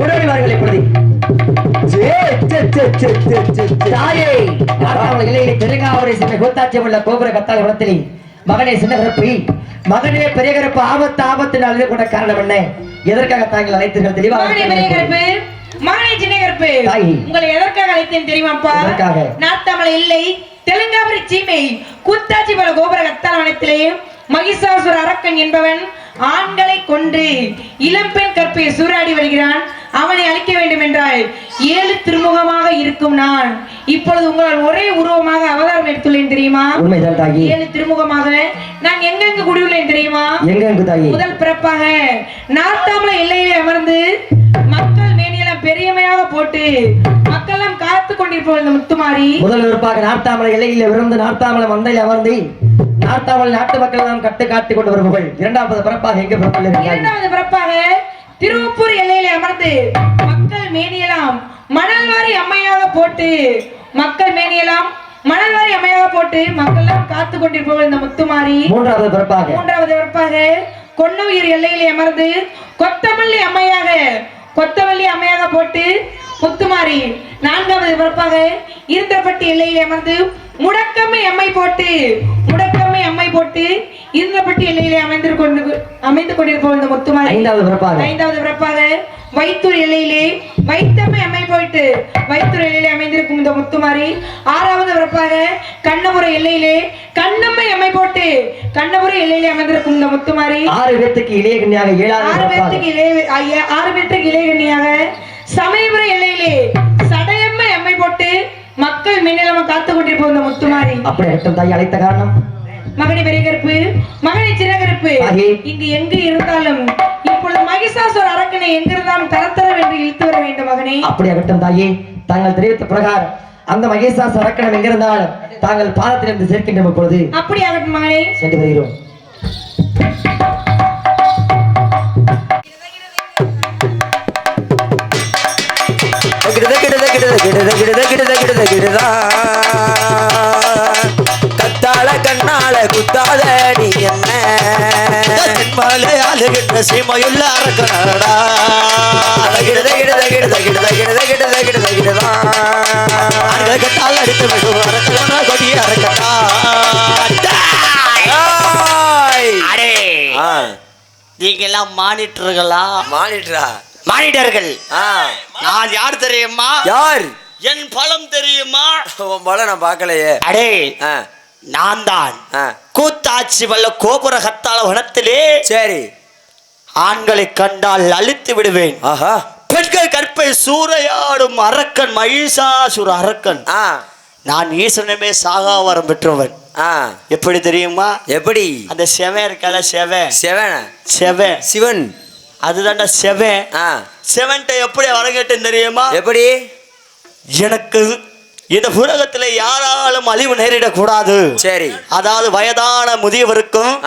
உறவினர்களை பிரதி. தாயே திருங்காவூரை சென்ற கோத்தாட்சியம் உள்ள கோபுர கத்தார் குளத்திலே மகனே சின்னகரப்பி ஆபத்து ஆபத்து நாளிலே கூட காரணம் என்ன? எதற்காக தாங்கள் அழைத்தீர்கள் தெளிவாக மகனே சின்னகரப்பு உங்களை எதற்காக அழைத்தேன் தெரியுமாப்பா? நாத்தமலை இல்லை தெலுங்காபுரி சீமை. கூத்தாச்சி பல கோபுர கத்தார் வனத்திலேயும் மகிஷாசுர அரக்கன் என்பவன் ஆண்களை கொன்று இளம்பெண் கற்பையை சூறாடி வருகிறான். அவனை அழிக்க வேண்டும் என்றால் ஏழு திருமுகமாக இருக்கும் நான். இப்பொழுது உங்களால் ஒரே உருவமாக அவதாரம் எடுத்துள்ளேன் தெரியுமா? உண்மைதான் தாயி. ஏழு திருமுகமாக நான் எங்கெங்கு குடியுள்ளேன் தெரியுமா? எங்க இருக்கு தாயி? முதல் பிறப்பாக நாட்டாமல எல்லையிலே அமர்ந்து மக்கள் மேனியெல்லாம் பெரியமையாக போட்டு மக்கள்லாம் காத்து கொண்டிருப்போம் இந்த முத்துமாரி. முதல் விருப்பாக நார்த்தாமலை எல்லையில் விருந்து நார்த்தாமலை மந்தையில் அமர்ந்து நார்த்தாமலை நாட்டு மக்கள் எல்லாம் கட்டு காட்டி கொண்டு வருபவர்கள் இரண்டாவது பிறப்பாக எங்க பிறப்பில் இரண்டாவது பிறப்பாக திருவப்பூர் எல்லையிலே அமர்ந்து மக்கள் மேனியெல்லாம் மணல் வாரி அம்மையாக போட்டு மக்கள் மேனியெல்லாம் மணல் வாரி அம்மையாக போட்டு மக்கள்லாம் காத்து கொண்டிருப்பவர்கள் இந்த முத்துமாரி. மூன்றாவது பிறப்பாக. மூன்றாவது பிறப்பாக கொன்னவுயிர் எல்லையிலே அமர்ந்து கொத்தமல்லி அம்மையாக கொத்தமல்லி அம்மையாக போட்டு முத்துமாரி நான்காவது பிறப்பாக இருந்தப்பட்டி எல்லையிலே அமர்ந்து முடக்கம்மை அம்மை போட்டு முடக்கம்மை அம்மை போட்டு இருந்தப்பட்டி எல்லையிலே அமைந்து கொண்டு அமைந்து கொண்டிருப்போம் இந்த முத்துமாரி. ஐந்தாவது பிறப்பாக ஐந்தாவது பிறப்பாக வைத்தூர் எல்லையிலே வைத்தம்மை அம்மை போயிட்டு வைத்தூர் எல்லையிலே அமைந்திருக்கும் இந்த முத்துமாரி. ஆறாவது பிறப்பாக கண்ணபுர எல்லையிலே கண்ணம்மை அம்மை போட்டு கண்ணபுர எல்லையிலே அமைந்திருக்கும் இந்த முத்துமாரி. ஆறு பேத்துக்கு இளைய கன்னியாக ஏழாவது ஆறு பேர்த்துக்கு இளைய ஆறு பேர்த்துக்கு இளையகண்ணியாக சமயபுர எல்லையிலே சடையம்மை அம்மை போட்டு மக்கள் மின்னலம காத்து கொண்டிருப்போம் இந்த முத்துமாரி. அப்படி அழைத்த காரணம்? மகனே கருப்பு மகனே ஆகி. இங்கு எங்கு இருந்தாலும் இப்பொழுது மகிஷாசுர அரக்கனை எங்கிருந்தாலும் தரத்தரம் என்று இழுத்து வர வேண்டும் மகனே. அப்படி அகட்டும் தாயே. தாங்கள் தெரிவித்த பிரகாரம் அந்த மகேசா சரக்கணம் எங்கிருந்தாலும் தாங்கள் பாதத்திலிருந்து சேர்க்கின்ற பொழுது அப்படி ஆகட்டும் மகனே. சென்று வருகிறோம். சீமையுள்ள அறக்கணடா தகிடுத கிடுத கிடுத கிடுத கிடுத கிடுத கிடுத கிடுதான் அறக்கட்டால் அடித்து விடும் அறக்கலனா கொடி அறக்கட்டா. நீங்கெல்லாம் மானிட்டர்களா? மானிட்டரா? மானிட்டர்கள். நான் யார் தெரியுமா? யார்? என் பழம் தெரியுமா? உன் பழம் நான் பார்க்கலையே. அடே. நான் தான் கூத்தாச்சி வல்ல கோபுர கத்தால வனத்திலே சரி. ஆண்களை கண்டால் அழித்து விடுவேன். ஆஹா. பெண்கள் கற்பை சூறையாடும் அரக்கன் மகிஷாசுர அரக்கன். நான் ஈசனமே சாகாவரம் பெற்றவன். எப்படி தெரியுமா? எப்படி? அந்த செவன் இருக்கல செவன். செவன? செவன். சிவன். அதுதான்டா செவன். செவன்ட்ட எப்படி வரங்கட்டேன் தெரியுமா? எப்படி? எனக்கு இந்த உலகத்துல யாராலும் அழிவு நேரிடக்கூடாது. சரி. அதாவது வயதான முதியவருக்கும்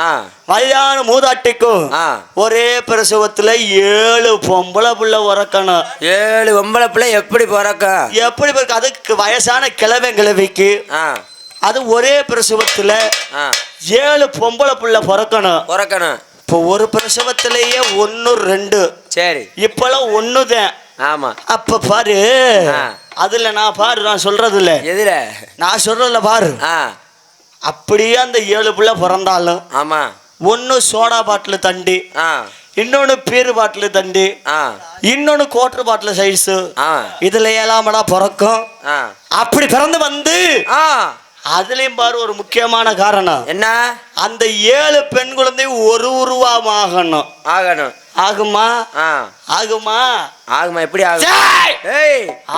வயதான மூதாட்டிக்கும். ஒரே பிரசவத்துல ஏழு பொம்பளை புள்ள உறக்கணும் ஏழு பொம்பளை பிள்ளை எப்படி பிறக்கும் எப்படி இருக்கு அதுக்கு வயசான கிழவன் கிழவிக்கு அது ஒரே பிரசவத்துல ஏழு பொம்பளை புள்ள பிறக்கணும். பிறக்கணும். இப்போ ஒரு பிரசவத்திலேயே ஒன்று ரெண்டு. சரி. இப்பெல்லாம் ஒண்ணுதான். ஆமா. அப்ப பாரு. அதுல நான் பாரு நான் சொல்றது இல்ல எதுல நான் சொல்றதுல பாரு. அப்படியே அந்த ஏழு பிள்ளை பிறந்தாலும் ஆமா. ஒன்று சோடா பாட்டில் தண்டி ஆ. இன்னொன்று பீரு பாட்டில் தண்டி ஆ. இன்னொன்று கோட்டர் பாட்டில் சைஸு இதுல ஏழாமடா பிறக்கும். அப்படி பிறந்து வந்து அதுலயும் பாரு ஒரு முக்கியமான காரணம். என்ன? அந்த ஏழு பெண் குழந்தை ஒரு உருவமாகணும். ஆகணும். ஆகுமா? ஆகுமா? ஆகுமா எப்படி ஆகும்?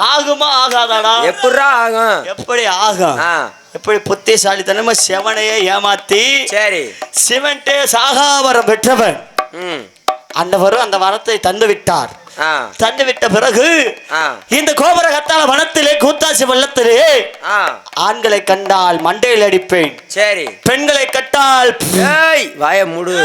ஆகுமா ஆகாதாடா? எப்படிரா ஆகும்? எப்படி ஆகும்? எப்படி புத்திசாலித்தனமா சிவனையே ஏமாத்தி சரி. சிவன்டே சாகாவரம் பெற்றவன். ம். அந்தவரும் அந்த வரத்தை தந்து விட்டார் தந்து விட்ட பிறகு இந்த கோபுர கத்தால வனத்திலே கூத்தாசி வெள்ளத்திலே ஆ. ஆண்களை கண்டால் மண்டையில் அடிப்பேன். சரி. பெண்களை கட்டால் வாய மூடு.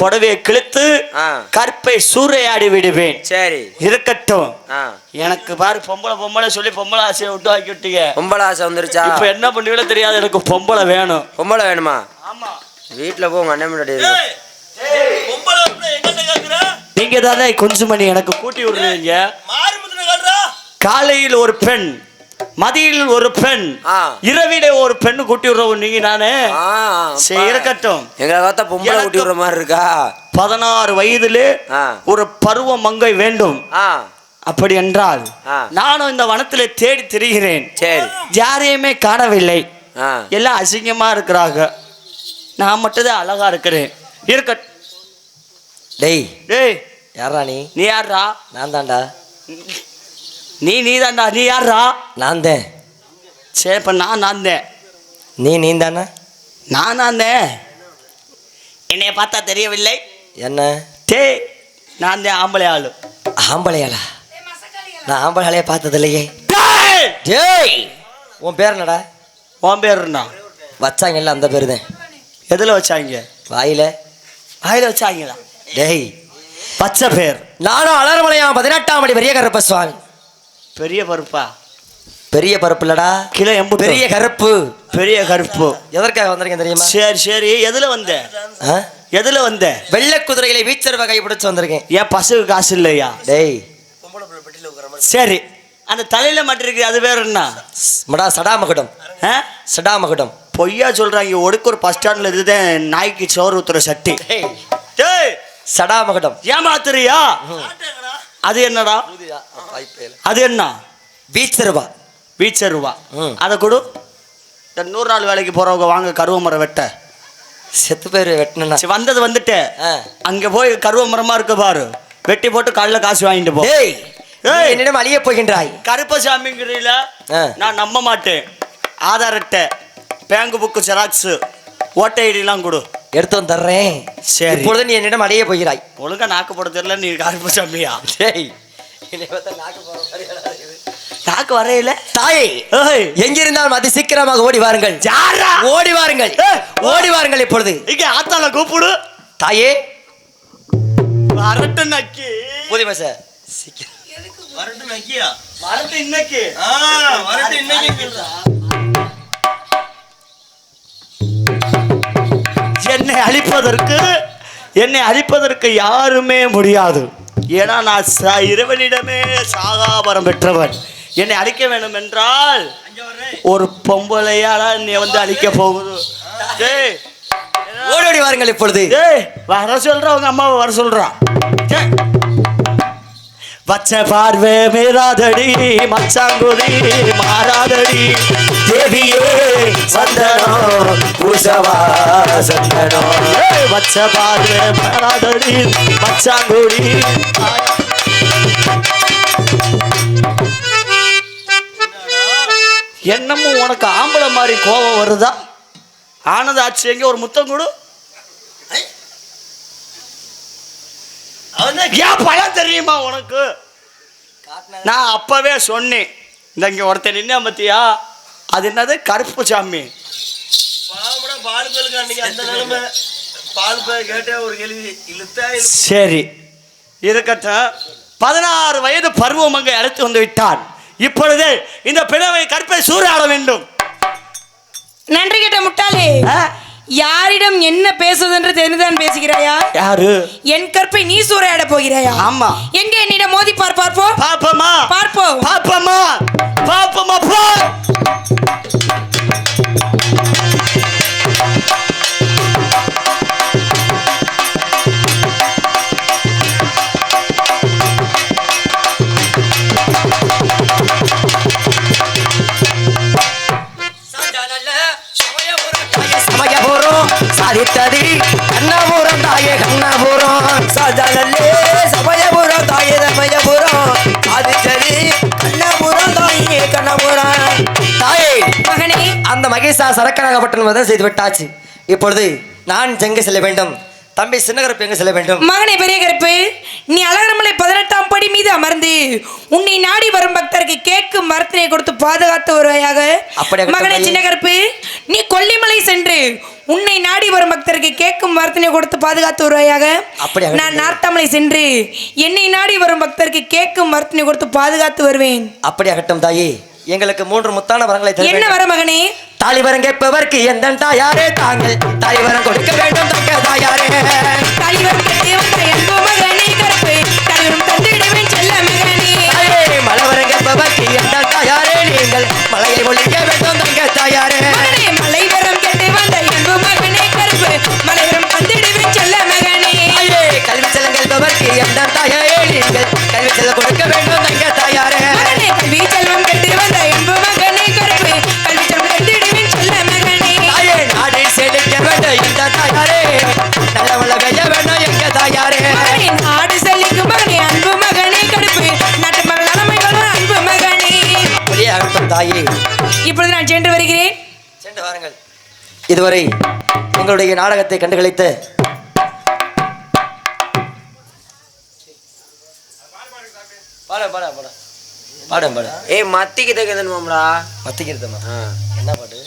புடவையை கிழித்து ஆ. கற்பை சூறையாடி விடுவேன். சரி. இருக்கட்டும். ஆ. எனக்கு பாரு பொம்பளை பொம்பளை சொல்லி பொம்பளை ஆசையை விட்டு ஆக்கி விட்டீங்க பொம்பளை ஆசை வந்துருச்சா? இப்ப என்ன பண்ணுவீங்களோ தெரியாது எனக்கு பொம்பளை வேணும். பொம்பளை வேணுமா? ஆமா. வீட்டில் போ உங்க அண்ணன் முன்னாடி நீங்க தானே கொஞ்சமணி எனக்கு கூட்டி விடுறீங்க. காலையில் ஒரு பெண் மதியில் ஒரு பெண். இரவிட ஒரு பெண் கூட்டி விடுறவங்க நீங்க நானே சரி. இருக்கட்டும். எங்களை பார்த்தா பொம்பளை கூட்டி விடுற மாதிரி இருக்கா? பதினாறு வயதிலே. ஒரு பருவ மங்கை வேண்டும். அப்படி என்றால். நானும் இந்த வனத்திலே தேடி திரிகிறேன். சரி. யாரையுமே காணவில்லை. எல்லாம் அசிங்கமா இருக்கிறாங்க. நான் மட்டும்தான் அழகா இருக்கிறேன். இருக்க டேய். டேய். யாரா நீ? நீ யாரா நான் தான்டா. நீ நீதான்டா நீ யாரா நான் தான் சரி இப்ப நான் நான் தான் நீ நீ தானே நான் நான் தான் என்னைய பார்த்தா தெரியவில்லை. என்ன? டே நான் தான் ஆம்பளை ஆளு. ஆம்பளையாளா? நான் ஆம்பளையாளையே பார்த்தது இல்லையே டேய்! உன் பேர் என்னடா? உன் பேர் என்ன? வச்சாங்கல்ல அந்த பேர் தான் எதுல வச்சாங்க? வாயில. வாயில வச்சாங்களா? டேய். பச்சை பேர். நானும் அலர்மலையாம் பதினெட்டாம் படி பெரிய கருப்ப சுவாமி. பெரிய பருப்பா? பெரிய பருப்பு இல்லடா கிலோ எண்பது பெரிய கருப்பு. பெரிய கருப்பு. எதற்காக வந்திருக்கேன் தெரியுமா? சரி சரி. எதுல வந்த? எதுல வந்த? வெள்ளை குதிரைகளை வீச்சர் வகை பிடிச்சு வந்திருக்கேன் ஏன் பசுக்கு காசு இல்லையா? டேய். சரி. அந்த தலையில மட்டும் இருக்கு அது பேர் என்ன? மடா சடாமகுடம்? சடாமகுடம். பொய்யா சொல்றாங்க ஒடுக்கூர் பஸ் ஸ்டாண்ட்ல இதுதான் நாய்க்கு சோறு ஊத்துற சட்டி. சடாமகுடம். ஏமாத்துறியா? அது என்னடா? அது என்ன? வீச்சர் ரூபா ம். அதை கொடு. இந்த நூறு நாள் வேலைக்கு போறவங்க வாங்க கருவ மரம் வெட்ட. செத்து பேர் வெட்டணும்னா சரி, வந்தது வந்துட்டு. அங்க போய் கருவ மரமா இருக்கு பாரு. வெட்டி போட்டு காலைல காசு வாங்கிட்டு போ. டேய் ஏய். நீ என்னிடம் அழிய போகின்றாய். கருப்பசாமிங்கிறீல. நான் நம்ப மாட்டேன். ஆதார் அட்டை பேங்க் புக்கு ஜெராக்ஸ் ஓட்டை ஐடிலாம் கொடு. எடுத்து வந்து தர்றேன். சரி. இப்பொழுது நீ என்னிடம் அழிய போகிறாய். ஒழுங்கா நாக்கு போட தெரியல நீ கருப்பசாமியா டேய் என்னை பார்த்தா நாக்கு இருக்குது. வரையில? தாயே! ஏய் எங்கிருந்தாலும் அதி சீக்கிரமாக ஓடி வாருங்கள். யாரா? ஓடி வாருங்கள். ஏய். ஓடி வாருங்கள் இப்பொழுது. இங்க ஆத்தால கூப்பிடு. தாயே! வரட்டு நக்கி. புதி பச சீக்கிரம் வரட்டு நக்கியா? வரட்டு இன்னைக்கு. ஆ வரட்டு இன்னைக்கு. என்னை அழிப்பதற்கு என்னை அழிப்பதற்கு யாருமே முடியாது. ஏன்னா நான் ச- இறைவனிடமே சாகாபரம் பெற்றவன். என்னை அழிக்க வேண்டும் என்றால் ஒரு பொம்பளையால என்னை வந்து அழிக்க போகுது. ஓடி ஓடி வாருங்கள் இப்பொழுது. வர சொல்ற உங்க அம்மாவை வர சொல்றான். வச்ச பார்வை மேராதடி மச்சாங்குடி மாறாதடி. தேவியே சந்தனம் பூசவா சந்தனம் வச்ச பார்வை மேராதடி மச்சாங்குடி என்னமும் உனக்கு ஆம்பளை மாதிரி கோபம் வருதா? ஆனது ஆச்சு எங்க? ஒரு முத்தம் கொடு. ஏன் பழம் தெரியுமா உனக்கு? நான் அப்பவே சொன்னேன். இந்த இங்க ஒருத்தன் நின்ன பத்தியா? அது என்னது? கருப்பு சாமி சரி. இருக்கட்டும். பதினாறு வயது பருவமங்கை அழைத்து வந்து விட்டான். இப்பொழுது இந்த பிளவை கற்பை சூறாட வேண்டும். நன்றி கேட்ட முட்டாளே. ஆ? யாரிடம் என்ன பேசுவதென்று தெரிந்துதான் பேசுகிறாயா? யாரு? என் கற்பை நீ சூறையாட போகிறாயா? ஆமா. எங்கே என்னிடம் மோதி பார் பார்ப்போம். பாப்பமா பார்ப்போம். பாப்பமா பாப்பமா போ மகேஷா சரக்கராகப்பட்டன் வதம் செய்து விட்டாச்சு. இப்பொழுது நான் எங்கு செல்ல வேண்டும்? தம்பி சின்னகரப்பு எங்கு செல்ல வேண்டும்? மகனே பெரிய கருப்பு நீ அழகரமலை பதினெட்டாம் படி மீது அமர்ந்து உன்னை நாடி வரும் பக்தருக்கு கேட்கும் மரத்தினை கொடுத்து பாதுகாத்து வருவாயாக. அப்படியாகட்டும் மகனே. சின்ன கருப்பு நீ கொல்லிமலை சென்று உன்னை நாடி வரும் பக்தருக்கு கேட்கும் மரத்தினை கொடுத்து பாதுகாத்து வருவாயாக. அப்படியாகட்டும் நான் நார்த்தமலை சென்று என்னை நாடி வரும் பக்தருக்கு கேட்கும் மரத்தினை கொடுத்து பாதுகாத்து வருவேன். அப்படி ஆகட்டும் தாயே. எங்களுக்கு மூன்று முத்தான வரங்களை என்ன. வர மகனே? தலைவரம் கேட்பவர்க்கு எந்த தாயாரே தாங்கள். தலைவரம் கொடுக்க வேண்டும் தக்க தாயாரே. தாய் இதுவரை எங்களுடைய நாடகத்தை கண்டுகளித்த பாட பாட பாட. பாடம் பாட. ஏய் மத்திக்கு தகுந்தனுமாம்டா மத்திக்கிறதம்மா என்ன பாட்டு?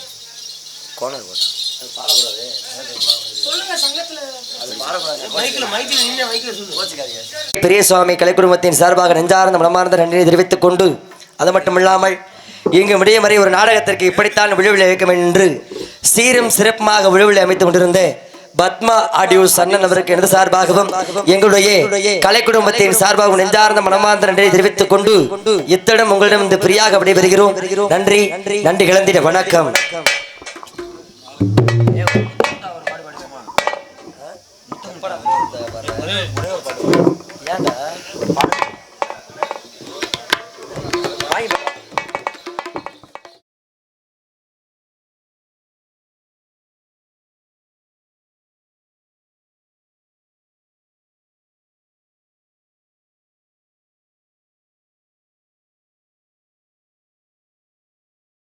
அது பாடக்கூடாது. பெரிய சுவாமி கலை குடும்பத்தின் சார்பாக நெஞ்சார்ந்த மனமார்ந்த நன்றியை தெரிவித்துக் கொண்டு அது மட்டுமில்லாமல் இங்கு விடிய ஒரு நாடகத்திற்கு இப்படித்தான் விழுவில் இயக்கம் என்று சீரும் சிறப்புமாக விழுவில் அமைத்துக் கொண்டிருந்த பத்மா ஆடியோ சன்னன் அவருக்கு எனது சார்பாகவும் எங்களுடைய கலை குடும்பத்தின் சார்பாகவும் நெஞ்சார்ந்த மனமார்ந்த நன்றியை தெரிவித்துக் கொண்டு இத்திடம் உங்களிடம் இந்த பிரியாக விடைபெறுகிறோம். நன்றி நன்றி கிளந்திட வணக்கம். ஏன்டா